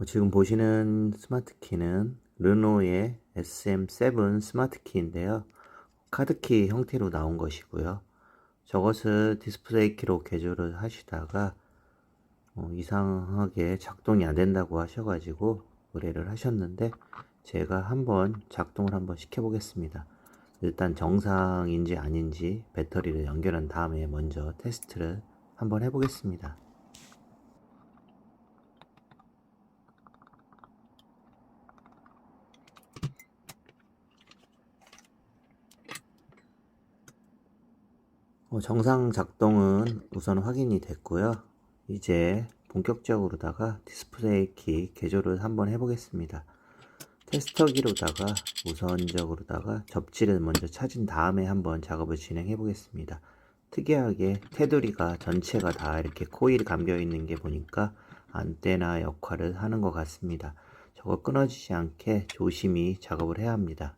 어, 지금 보시는 스마트키는 르노의 SM7 스마트키인데요. 카드키 형태로 나온 것이고요. 저것을 디스플레이 키로 개조를 하시다가 어, 이상하게 작동이 안 된다고 하셔가지고 의뢰를 하셨는데 제가 한번 작동을 한번 시켜보겠습니다. 일단 정상인지 아닌지 배터리를 연결한 다음에 먼저 테스트를 한번 해보겠습니다. 정상 작동은 우선 확인이 됐고요. 이제 본격적으로다가 디스플레이 키 개조를 한번 해보겠습니다. 테스터기로다가 우선적으로다가 접지를 먼저 찾은 다음에 한번 작업을 진행해 보겠습니다. 특이하게 테두리가 전체가 다 이렇게 코일이 감겨 있는 게 보니까 안테나 역할을 하는 것 같습니다. 저거 끊어지지 않게 조심히 작업을 해야 합니다.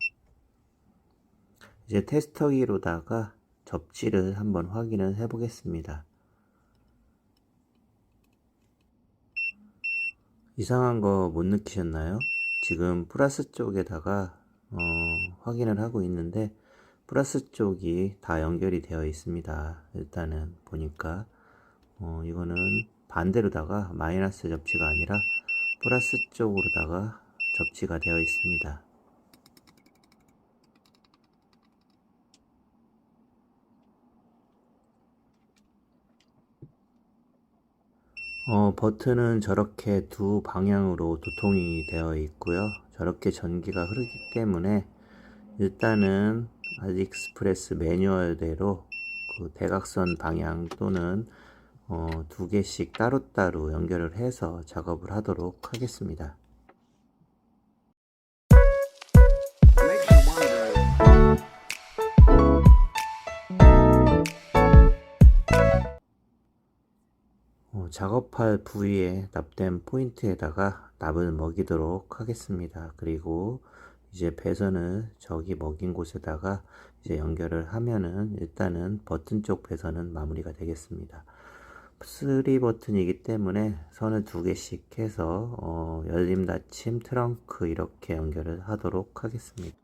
이제 테스터기로다가 접지를 한번 확인을 해 보겠습니다. 이상한 거 못 느끼셨나요? 지금 플러스 쪽에다가 어, 확인을 하고 있는데 플러스 쪽이 다 연결이 되어 있습니다. 일단은 보니까 어, 이거는 반대로다가 마이너스 접지가 아니라 플러스 쪽으로다가 접지가 되어 있습니다. 어, 버튼은 저렇게 두 방향으로 두통이 되어 있고요. 저렇게 전기가 흐르기 때문에 일단은 알리익스프레스 매뉴얼대로 그 대각선 방향 또는 어, 두 개씩 따로따로 연결을 해서 작업을 하도록 하겠습니다. 작업할 부위에 납된 포인트에다가 납을 먹이도록 하겠습니다. 그리고 이제 배선을 저기 먹인 곳에다가 이제 연결을 하면은 일단은 버튼 쪽 배선은 마무리가 되겠습니다. 3 버튼이기 때문에 선을 두 개씩 해서 어, 열림 닫힘 트렁크 이렇게 연결을 하도록 하겠습니다.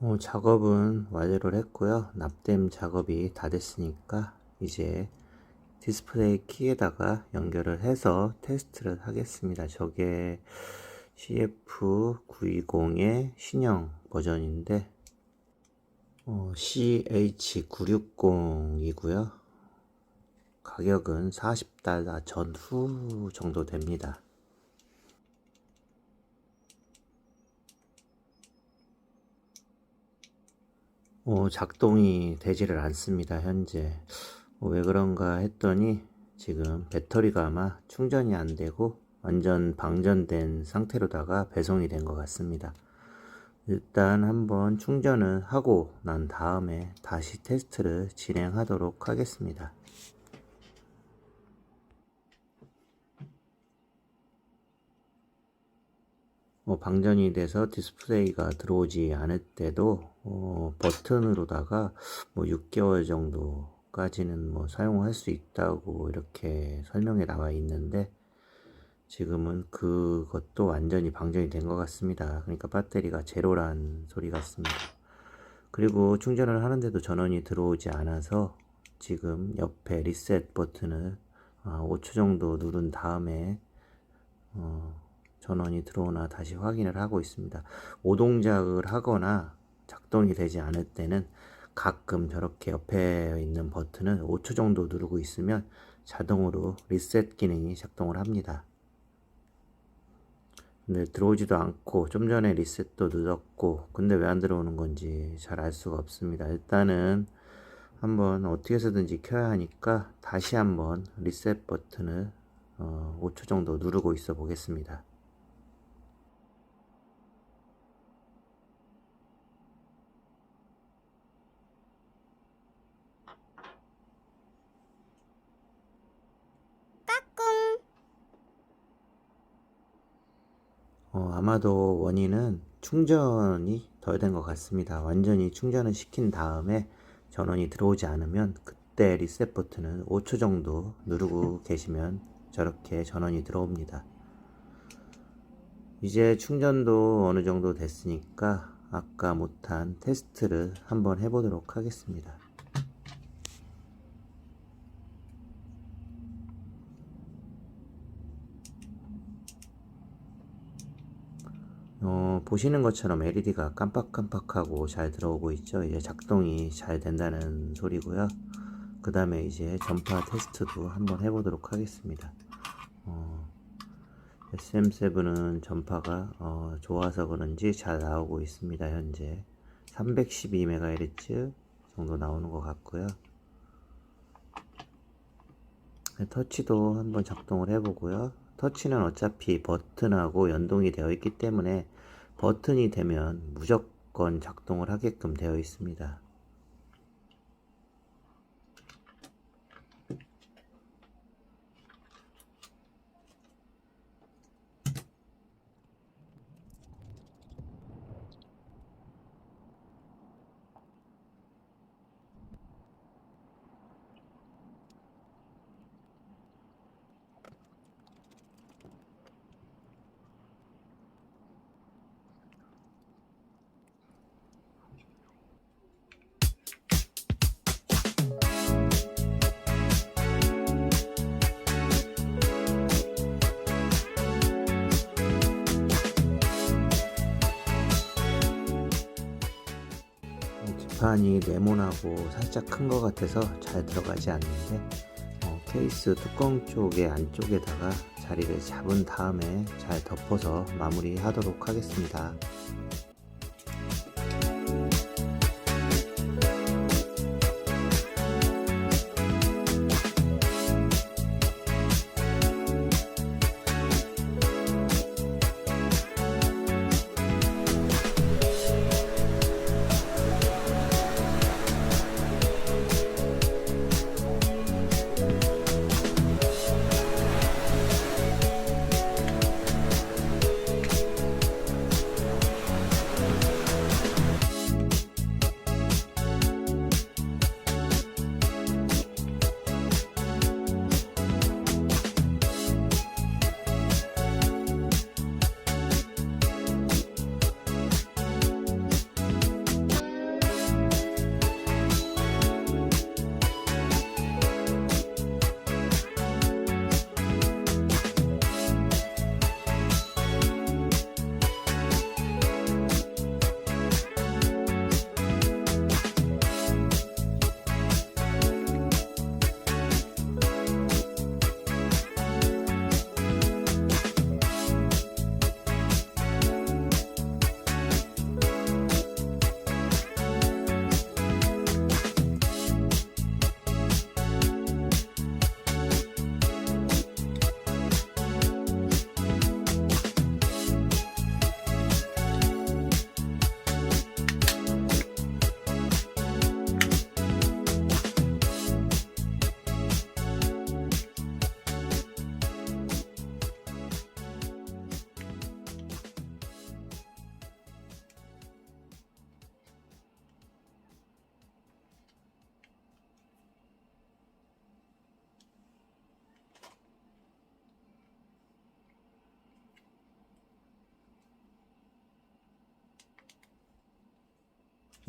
어, 작업은 완료를 했고요. 납땜 작업이 다 됐으니까 이제 디스플레이 키에다가 연결을 해서 테스트를 하겠습니다. 저게 CF920의 신형 버전인데 어, CH960이고요. 가격은 40달러 전후 정도 됩니다. 어, 작동이 되지를 않습니다, 현재. 어, 왜 그런가 했더니 지금 배터리가 아마 충전이 안 되고 완전 방전된 상태로다가 배송이 된 것 같습니다. 일단 한번 충전을 하고 난 다음에 다시 테스트를 진행하도록 하겠습니다. 어, 방전이 돼서 디스플레이가 들어오지 않을 때도 어, 버튼으로다가 뭐 6개월 정도까지는 뭐 사용할 수 있다고 이렇게 설명에 나와 있는데 지금은 그것도 완전히 방전이 된 것 같습니다. 그러니까 배터리가 제로란 소리 같습니다. 그리고 충전을 하는데도 전원이 들어오지 않아서 지금 옆에 리셋 버튼을 5초 정도 누른 다음에 어, 전원이 들어오나 다시 확인을 하고 있습니다. 오동작을 하거나 작동이 되지 않을 때는 가끔 저렇게 옆에 있는 버튼을 5초 정도 누르고 있으면 자동으로 리셋 기능이 작동을 합니다. 근데 들어오지도 않고 좀 전에 리셋도 늦었고 근데 왜 안 들어오는 건지 잘 알 수가 없습니다. 일단은 한번 어떻게 해서든지 켜야 하니까 다시 한번 리셋 버튼을 어, 5초 정도 누르고 있어 보겠습니다. 어, 아마도 원인은 충전이 덜 된 것 같습니다. 완전히 충전을 시킨 다음에 전원이 들어오지 않으면 그때 리셋 버튼을 5초 정도 누르고 계시면 저렇게 전원이 들어옵니다. 이제 충전도 어느 정도 됐으니까 아까 못한 테스트를 한번 해보도록 하겠습니다. 어, 보시는 것처럼 LED가 깜빡깜빡하고 잘 들어오고 있죠. 이제 작동이 잘 된다는 소리고요. 그 다음에 이제 전파 테스트도 한번 해보도록 하겠습니다. 어, SM7은 전파가 어, 좋아서 그런지 잘 나오고 있습니다. 현재 312MHz 정도 나오는 것 같고요. 네, 터치도 한번 작동을 해보고요. 터치는 어차피 버튼하고 연동이 되어 있기 때문에 버튼이 되면 무조건 작동을 하게끔 되어 있습니다. 기판이 네모나고 살짝 큰 것 같아서 잘 들어가지 않는데 어, 케이스 뚜껑 쪽에 안쪽에다가 자리를 잡은 다음에 잘 덮어서 마무리 하도록 하겠습니다.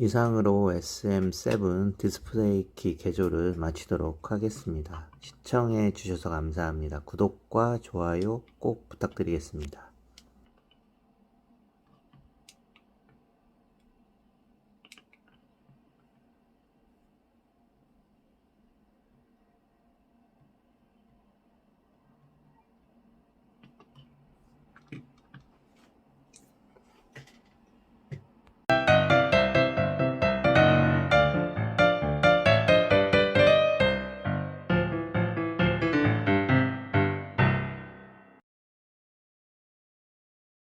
이상으로 SM7 디스플레이 키 개조를 마치도록 하겠습니다. 시청해 주셔서 감사합니다. 구독과 좋아요 꼭 부탁드리겠습니다.